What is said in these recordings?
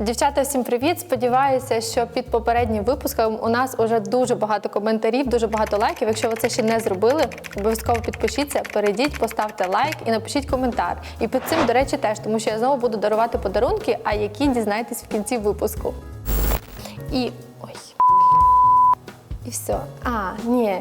Дівчата, всім привіт! Сподіваюся, що під попереднім випуском у нас уже дуже багато коментарів, дуже багато лайків. Якщо ви це ще не зробили, обов'язково підпишіться, перейдіть, поставте лайк і напишіть коментар. І під цим, до речі, теж, тому що я знову буду дарувати подарунки, а які дізнаєтесь в кінці випуску. І ой. І все. А, ні.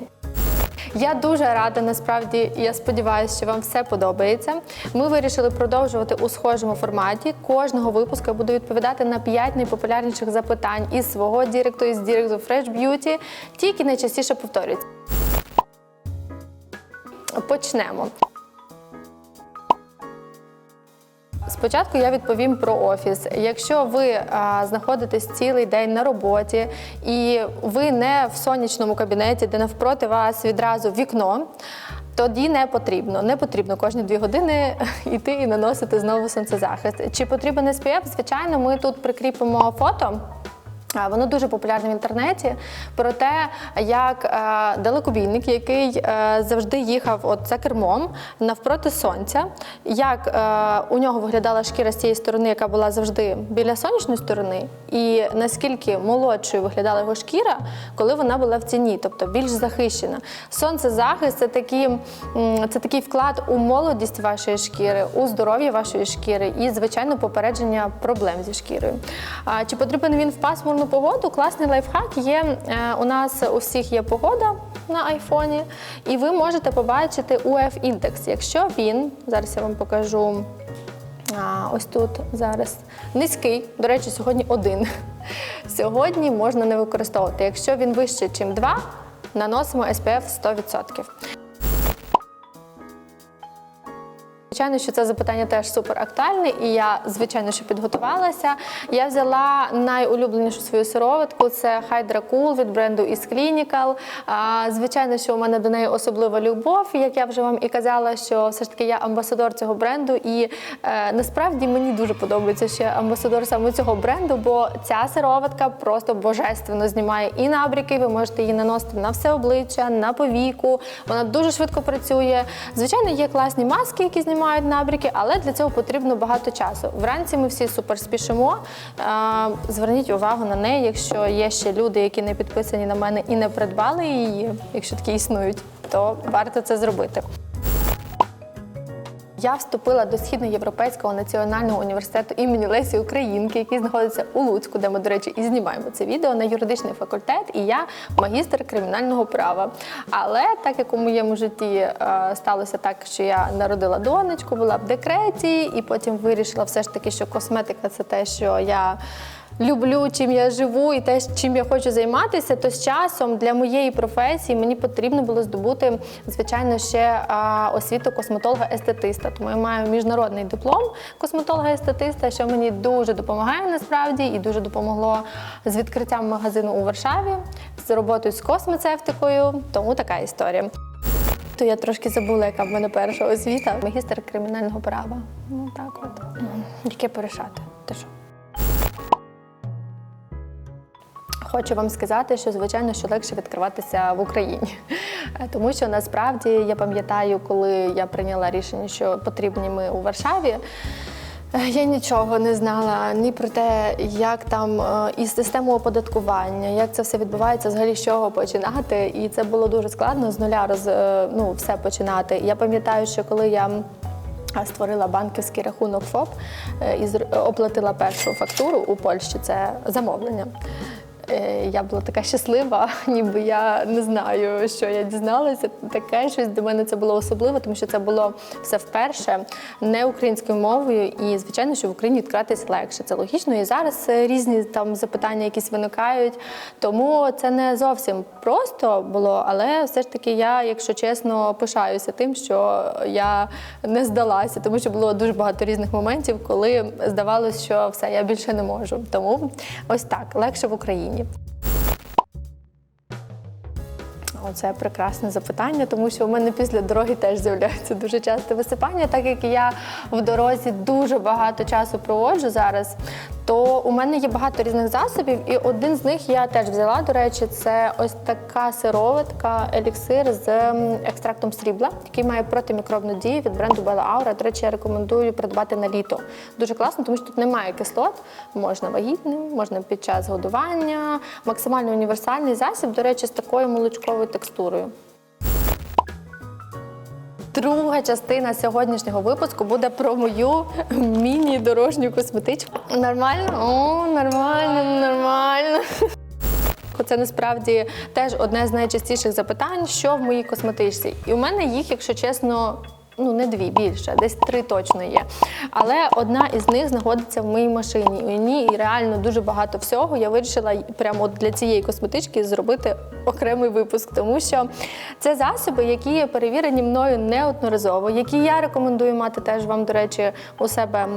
Я дуже рада, насправді, я сподіваюся, що вам все подобається. Ми вирішили продовжувати у схожому форматі. Кожного випуску я буду відповідати на 5 найпопулярніших запитань із свого діректу, із діректу Fresh Beauty, Тільки найчастіше повторюється. Почнемо. Спочатку я відповім про офіс. Якщо ви а, знаходитесь цілий день на роботі і ви не в сонячному кабінеті, де навпроти вас відразу вікно. Тоді не потрібно. Не потрібно кожні дві години йти і наносити знову сонцезахист. Чи потрібен SPF? Звичайно, ми тут прикріпимо фото. Воно дуже популярне в інтернеті про те, як е, далекобійник, який е, завжди їхав от за кермом навпроти сонця, як е, у нього виглядала шкіра з цієї сторони, яка була завжди біля сонячної сторони, і наскільки молодшою виглядала його шкіра, коли вона була в ціні, тобто більш захищена. Сонцезахист це, такі, це такий вклад у молодість вашої шкіри, у здоров'я вашої шкіри і, звичайно, попередження проблем зі шкірою. Чи потрібен він в пасмурну погоду? Класний лайфхак є. е, У нас у всіх є погода на айфоні, і ви можете побачити UF індекс. Якщо він, зараз я вам покажу. Ось тут зараз низький. До речі, сьогодні один. Сьогодні можна не використовувати. Якщо він вище, ніж 2, наносимо SPF 100%. Звичайно, що це запитання теж супер актуальне, і я, звичайно, що підготувалася. Я взяла найулюбленішу свою сироватку це Cool від бренду Is Clinical. Звичайно, що у мене до неї особлива любов. Як я вже вам і казала, що все ж таки я амбасадор цього бренду, і е, насправді мені дуже подобається, що амбасадор саме цього бренду, бо ця сироватка просто божественно знімає і набріки. Ви можете її наносити на все обличчя, на повіку. Вона дуже швидко працює. Звичайно, є класні маски, які знімають набріки, але для цього потрібно багато часу. Вранці ми всі супер спішимо. Е, Зверніть увагу на неї, якщо є ще люди, які не підписані на мене і не придбали її, якщо такі існують, то варто це зробити. Я вступила до Східноєвропейського національного університету імені Лесі Українки, який знаходиться у Луцьку, де ми, до речі, і знімаємо це відео на юридичний факультет, і я магістр кримінального права. Але так як у моєму житті е, сталося так, що я народила донечку, була в декреті, і потім вирішила все ж таки, що косметика це те, що я люблю, чим я живу і те, чим я хочу займатися, то з часом для моєї професії мені потрібно було здобути, звичайно, ще освіту косметолога-естетиста. Тому я маю міжнародний диплом косметолога-естетиста, що мені дуже допомагає насправді і дуже допомогло з відкриттям магазину у Варшаві, з роботою з космецевтикою. Тому така історія. То я трошки забула, яка в мене перша освіта. Магістр кримінального права. Ну так от. Яке порішати? Ти що? Хочу вам сказати, що звичайно що легше відкриватися в Україні, Е, тому що насправді я пам'ятаю, коли я прийняла рішення, що потрібні ми у Варшаві. е, Я нічого не знала ні про те, як там е, і систему оподаткування, як це все відбувається, взагалі з чого починати. І це було дуже складно з нуля роз, ну, все починати. Я пам'ятаю, що коли я створила банківський рахунок ФОП і оплатила першу фактуру у Польщі. Це замовлення. Е, Я була така щаслива, ніби я не знаю, що я дізналася. Таке щось для мене це було особливо, тому що це було все вперше не українською мовою. І звичайно, що в Україні відкратись легше. Це логічно. І зараз е, різні там запитання якісь виникають. Тому це не зовсім просто було, але все ж таки я, якщо чесно, пишаюся тим, що я не здалася, тому що було дуже багато різних моментів, коли здавалося, що все, я більше не можу. Тому ось так легше в Україні. Оце прекрасне запитання, тому що у мене після дороги теж з'являються дуже часто висипання, так як я в дорозі дуже багато часу проводжу зараз, то у мене є багато різних засобів, і один з них я теж взяла. До речі, це ось така сироватка еліксир з екстрактом срібла, який має протимікробну дію від бренду Bella Aura. До речі, я рекомендую придбати на літо. Дуже класно, тому що тут немає кислот. Можна вагітним, можна під час годування. Максимально універсальний засіб, до речі, з такою молочковою текстурою. Друга частина сьогоднішнього випуску буде про мою міні-дорожню косметичку. Нормально? О, нормально, нормально. Це насправді теж одне з найчастіших запитань, що в моїй косметичці. І у мене їх, якщо чесно, ну не дві більше, десь три точно є. Але одна із них знаходиться в моїй машині. У ній реально дуже багато всього. Я вирішила прямо от для цієї косметички зробити окремий випуск, тому що це засоби, які перевірені мною неодноразово, які я рекомендую мати теж вам, до речі, у себе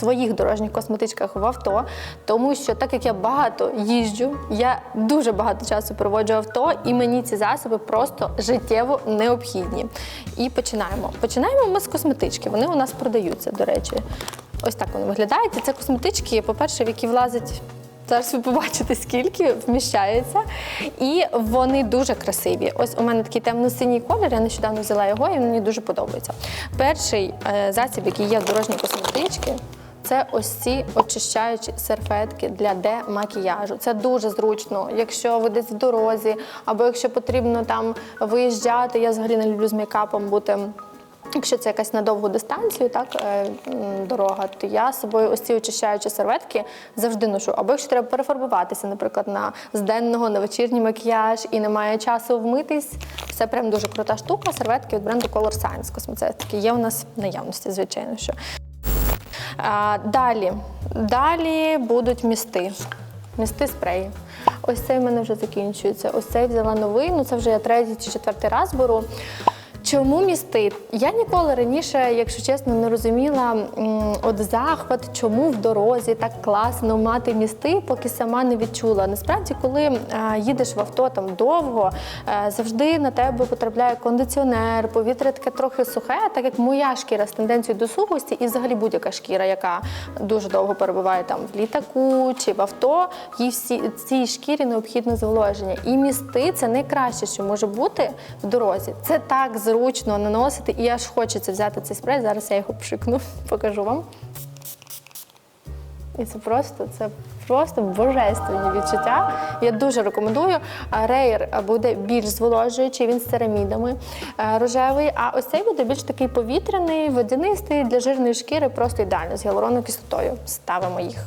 своїх дорожніх косметичках в авто, тому що так як я багато їжджу, я дуже багато часу проводжу авто, і мені ці засоби просто життєво необхідні. І починаємо. Починаємо ми з косметички. Вони у нас продаються, до речі. Ось так вони виглядають. Це косметички, по-перше, в які влазить. Зараз ви побачите, скільки вміщається. І вони дуже красиві. Ось у мене такий темно-синій колір, я нещодавно взяла його, і мені дуже подобається. Перший е, засіб, який є в дорожній косметичці, це ось ці очищаючі серфетки для демакіяжу. Це дуже зручно, якщо ви десь в дорозі, або якщо потрібно там виїжджати. Я взагалі не люблю з мейкапом бути. Якщо це якась на довгу дистанцію, так е, дорога, то я з собою ось ці очищаючі серветки завжди ношу. Або якщо треба перефарбуватися, наприклад, на з денного на вечірній макіяж і немає часу вмитись, це прям дуже крута штука. Серветки від бренду Color Science косметики. Є у нас в наявності, звичайно. що. Далі. Далі будуть місти. Місти спреї. Ось цей в мене вже закінчується. Ось цей взяла новий, ну це вже я третій чи четвертий раз беру. Чому місти? Я ніколи раніше, якщо чесно, не розуміла от захват, чому в дорозі так класно мати місти, поки сама не відчула. Насправді, коли е, їдеш в авто там довго, е, завжди на тебе потрапляє кондиціонер, повітря таке трохи сухе, так як моя шкіра з тенденцією до сухості, і взагалі будь-яка шкіра, яка дуже довго перебуває там в літаку чи в авто, їй всі цій шкірі необхідне зволоження. І місти це найкраще, що може бути в дорозі. Це так зручно наносити, і аж хочеться взяти цей спрей. Зараз я його пшикну, покажу вам. І це просто, це просто божественні відчуття. Я дуже рекомендую. А Рейр буде більш зволожуючий, він з церамідами рожевий. А ось цей буде більш такий повітряний, водянистий для жирної шкіри, просто ідеально з гіалуронною кислотою. Ставимо їх.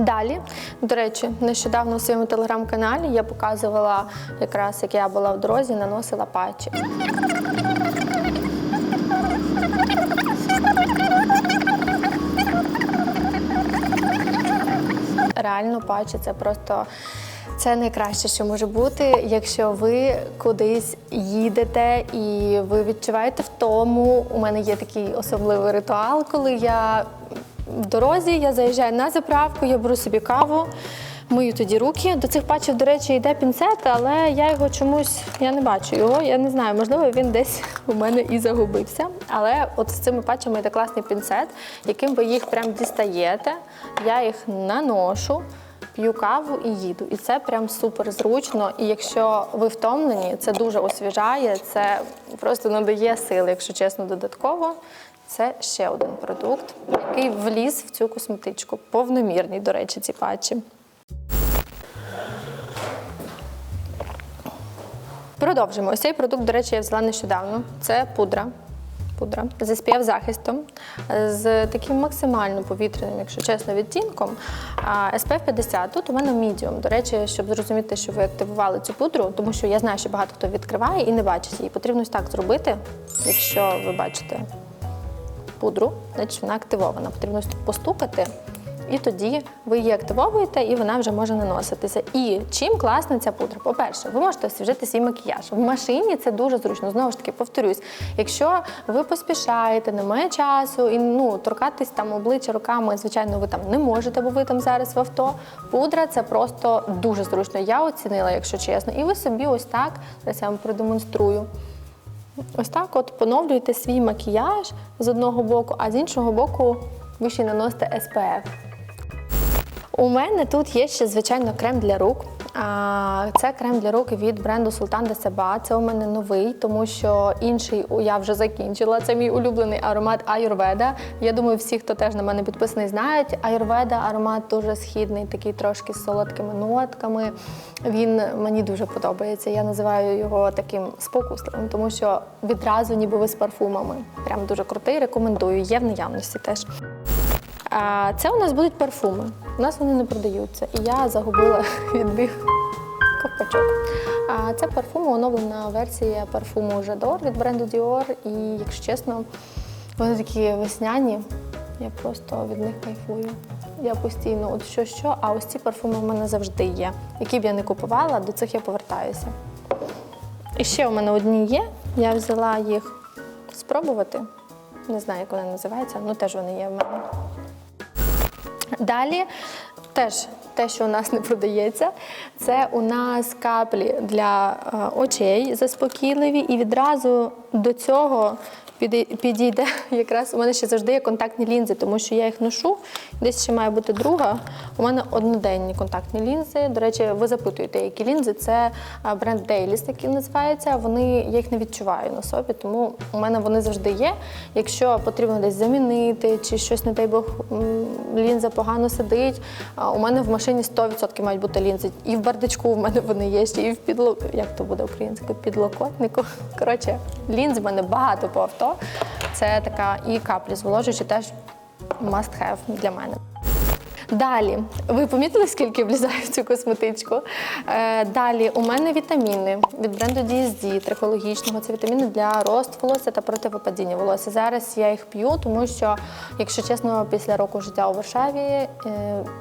Далі, до речі, нещодавно у своєму телеграм-каналі я показувала якраз як я була в дорозі, наносила патчі. Реально патчі це просто це найкраще, що може бути, якщо ви кудись їдете і ви відчуваєте втому. У мене є такий особливий ритуал, коли я дорозі, я заїжджаю на заправку, я беру собі каву. Мию тоді руки. До цих патчів, до речі, йде пінцет, але я його чомусь я не бачу його. Я не знаю, можливо, він десь у мене і загубився. Але от з цими патчами йде класний пінцет, яким ви їх прям дістаєте. Я їх наношу. П'ю каву і їду. І це прям супер зручно. І якщо ви втомлені, це дуже освіжає, це просто надає сили, якщо чесно, додатково. Це ще один продукт, який вліз в цю косметичку. Повномірний, до речі, ці патчі. Продовжимо. Ось цей продукт, до речі, я взяла нещодавно. Це пудра. Пудра з SPF захистом, з таким максимально повітряним, якщо чесно, відтінком. SPF 50. Тут у мене medium. До речі, щоб зрозуміти, що ви активували цю пудру, тому що я знаю, що багато хто відкриває і не бачить її. Потрібно ось так зробити, якщо ви бачите пудру, значить вона активована. Потрібно постукати. І тоді ви її активовуєте, і вона вже може наноситися. І чим класна ця пудра? По-перше, ви можете освіжити свій макіяж. В машині це дуже зручно. Знову ж таки, повторюсь, якщо ви поспішаєте, немає часу і ну торкатись там обличчя руками, звичайно, ви там не можете, бо ви там зараз в авто. Пудра це просто дуже зручно. Я оцінила, якщо чесно. І ви собі ось так, зараз я вам продемонструю. Ось так от поновлюєте свій макіяж з одного боку, а з іншого боку ви ще й наносите SPF. У мене тут є ще, звичайно, крем для рук. Це крем для рук від бренду Sultan de Seba. Це у мене новий, тому що інший я вже закінчила. Це мій улюблений аромат Ayurveda. Я думаю, всі, хто теж на мене підписаний, знають. Ayurveda аромат дуже східний, такий трошки з солодкими нотками. Він мені дуже подобається. Я називаю його таким спокусливим, тому що відразу ніби ви з парфумами. Прям дуже крутий. Рекомендую. Є в наявності теж. А це у нас будуть парфуми. У нас вони не продаються. І я загубила від них ковпачок. А це парфуми, оновлена версія парфуму Жадор від бренду Dior. І, якщо чесно, вони такі весняні. Я просто від них кайфую. Я постійно, от що що, а ось ці парфуми в мене завжди є. Які б я не купувала, до цих я повертаюся. І ще у мене одні є. Я взяла їх спробувати. Не знаю, як вони називаються, ну теж вони є в мене. Далі теж те, що у нас не продається, це у нас каплі для е, очей заспокійливі, і відразу до цього підійде якраз у мене ще завжди є контактні лінзи, тому що я їх ношу. Десь ще має бути друга. У мене одноденні контактні лінзи. До речі, ви запитуєте, які лінзи. Це бренд Dailies, який називається. Вони я їх не відчуваю на собі, тому у мене вони завжди є. Якщо потрібно десь замінити чи щось, не дай Бог, лінза погано сидить. У мене в машині 100% мають бути лінзи. І в бардачку в мене вони є ще, і в підло... як то буде українською, підлокотнику. Коротше, лінз в мене багато по авто. Це така і каплі зволожуючі теж must have для мене. Далі, ви помітили, скільки влізає в цю косметичку? Е, далі у мене вітаміни від бренду DSD, трихологічного. Це вітаміни для росту волосся та противопадіння волосся. Зараз я їх п'ю, тому що, якщо чесно, після року життя у Варшаві е,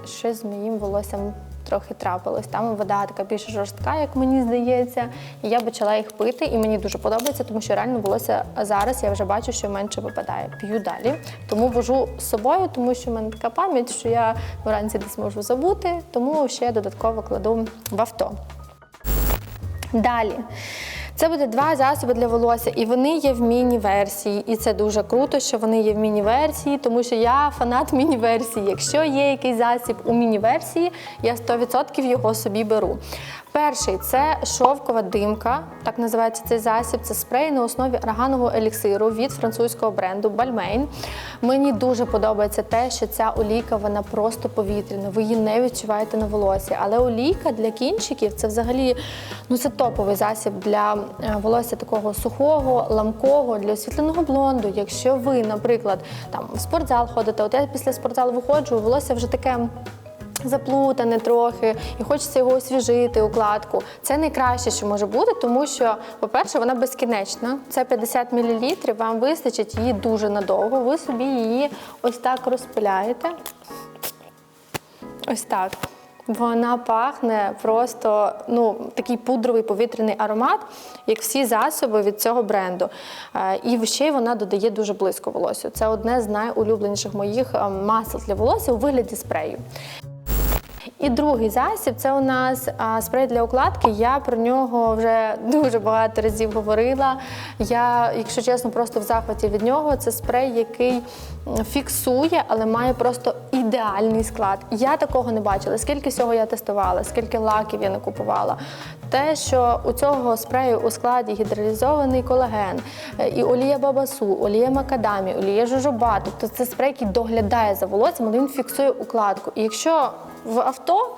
щось з моїм волоссям трохи трапилось. Там вода така більш жорстка, як мені здається. І я почала їх пити, і мені дуже подобається, тому що реально волосся зараз я вже бачу, що менше випадає. П'ю далі. Тому вожу з собою, тому що в мене така пам'ять, що я вранці десь можу забути, тому ще додатково кладу в авто. Далі. Це буде два засоби для волосся, і вони є в міні-версії. І це дуже круто, що вони є в міні-версії, тому що я фанат міні-версії. Якщо є якийсь засіб у міні-версії, я 100% його собі беру. Перший це шовкова димка, так називається цей засіб. Це спрей на основі арганового еліксиру від французького бренду Balmain. Мені дуже подобається те, що ця олійка вона просто повітряна. Ви її не відчуваєте на волосі. Але олійка для кінчиків це взагалі ну це топовий засіб для е, волосся такого сухого, ламкого, для освітленого блонду. Якщо ви, наприклад, там в спортзал ходите, от я після спортзалу виходжу, волосся вже таке заплутане трохи, і хочеться його освіжити, укладку. Це найкраще, що може бути, тому що, по-перше, вона безкінечна. Це 50 мл, вам вистачить її дуже надовго. Ви собі її ось так розпиляєте. Ось так. Вона пахне просто ну, такий пудровий повітряний аромат, як всі засоби від цього бренду. Е, І ще й вона додає дуже близько волосся. Це одне з найулюбленіших моїх е, масел для волосся у вигляді спрею. І другий засіб це у нас спрей для укладки. Я про нього вже дуже багато разів говорила. Я, якщо чесно, просто в захваті від нього. Це спрей, який фіксує, але має просто ідеальний склад. Я такого не бачила. Скільки всього я тестувала, скільки лаків я не купувала. Те, що у цього спрею у складі гідролізований колаген, е, і олія бабасу, олія макадамі, олія жожоба. Тобто це спрей, який доглядає за волоссям, але він фіксує укладку. І якщо в авто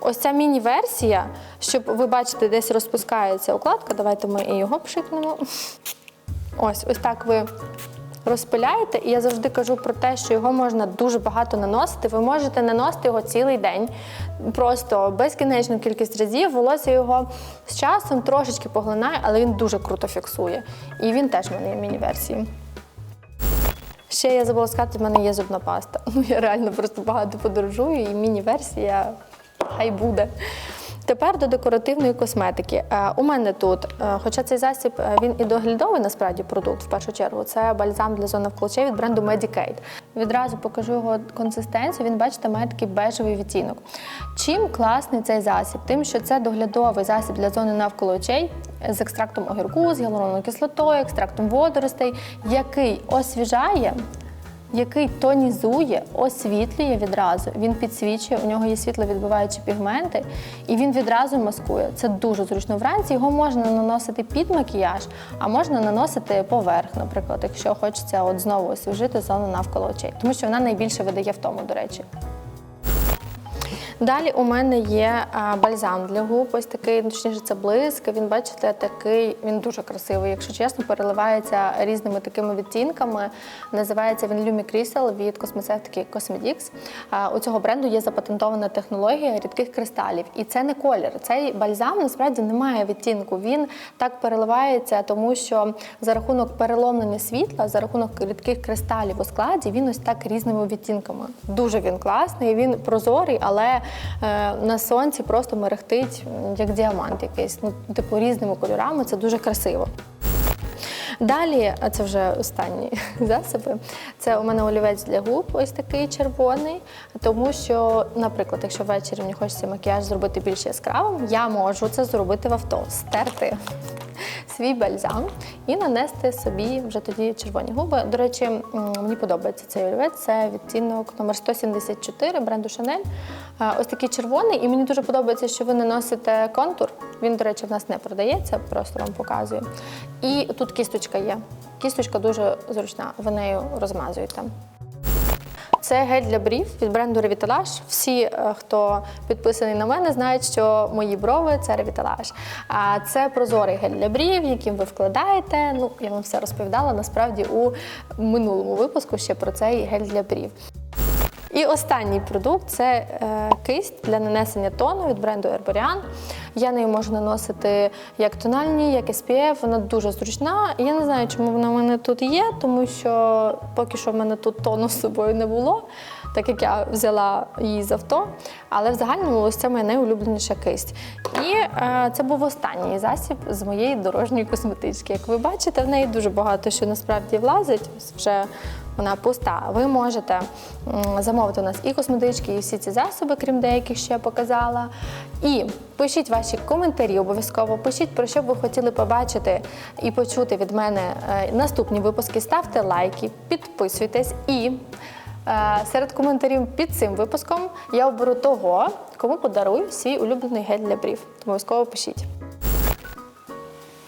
ось ця міні-версія, щоб ви бачите, десь розпускається укладка, давайте ми і його пшикнемо. Ось, ось так ви розпиляєте, і я завжди кажу про те, що його можна дуже багато наносити. Ви можете наносити його цілий день, просто безкінечну кількість разів. Волосся його з часом трошечки поглинає, але він дуже круто фіксує. І він теж в мене є міні-версії. Ще я забула сказати, в мене є зубна паста. Ну, я реально просто багато подорожую, і міні-версія хай буде. Тепер до декоративної косметики. Е, У мене тут, е, хоча цей засіб е, він і доглядовий насправді продукт в першу чергу, це бальзам для зони вколочей від бренду Medicaid. Відразу покажу його консистенцію. Він, бачите, має такий бежевий відтінок. Чим класний цей засіб? Тим, що це доглядовий засіб для зони навколо очей з екстрактом огірку, з гіалуроновою кислотою, екстрактом водоростей, який освіжає який тонізує, освітлює відразу. Він підсвічує, у нього є світловідбиваючі пігменти, і він відразу маскує. Це дуже зручно вранці. Його можна наносити під макіяж, а можна наносити поверх, наприклад, якщо хочеться от знову освіжити зону навколо очей, тому що вона найбільше видає втому, до речі. Далі у мене є бальзам для губ, ось такий, ну, точніше, це блиск. Він, бачите, такий, він дуже красивий, якщо чесно, переливається різними такими відтінками. Називається він Lumi Crystal від космецевтики Cosmedix. А, у цього бренду є запатентована технологія рідких кристалів. І це не колір. Цей бальзам насправді не має відтінку. Він так переливається, тому що за рахунок переломлення світла, за рахунок рідких кристалів у складі, він ось так різними відтінками. Дуже він класний, він прозорий, але на сонці просто мерехтить як діамант якийсь. Ну, типу, різними кольорами. Це дуже красиво. Далі, а це вже останні засоби. Це у мене олівець для губ, ось такий червоний. Тому що, наприклад, якщо ввечері мені хочеться макіяж зробити більш яскравим, я можу це зробити в авто, стерти свій бальзам і нанести собі вже тоді червоні губи. До речі, мені подобається цей олівець. Це відтінок номер 174 бренду. Е, Ось такий червоний, і мені дуже подобається, що ви наносите контур. Він, до речі, в нас не продається, просто вам показую. І тут кісточка є. Кісточка дуже зручна, ви нею розмазуєте. Це гель для брів від бренду Revitalash. Всі, е, хто підписаний на мене, знають, що мої брови це Revitalash. А це прозорий гель для брів, яким ви вкладаєте. Ну, я вам все розповідала насправді у минулому випуску ще про цей гель для брів. І останній продукт це е, кисть для нанесення тону від бренду Herborian. Я нею можу наносити як тональні, як SPF. Вона дуже зручна. Я не знаю, чому вона в мене тут є, тому що поки що в мене тут тону з собою не було, так як я взяла її з авто. Але в загальному ось це моя найулюбленіша кисть. І е, це був останній засіб з моєї дорожньої косметички. Як ви бачите, в неї дуже багато що насправді влазить. Вже вона пуста. Ви можете замовити у нас і косметички, і всі ці засоби, крім деяких, що я показала. І пишіть ваші коментарі обов'язково. Пишіть про що б ви хотіли побачити і почути від мене е, наступні випуски. Ставте лайки, підписуйтесь і. е, Серед коментарів під цим випуском я оберу того, кому подарую свій улюблений гель для брів. Тому обов'язково пишіть.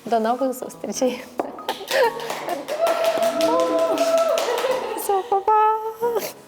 До нових зустрічей! Все, па-па!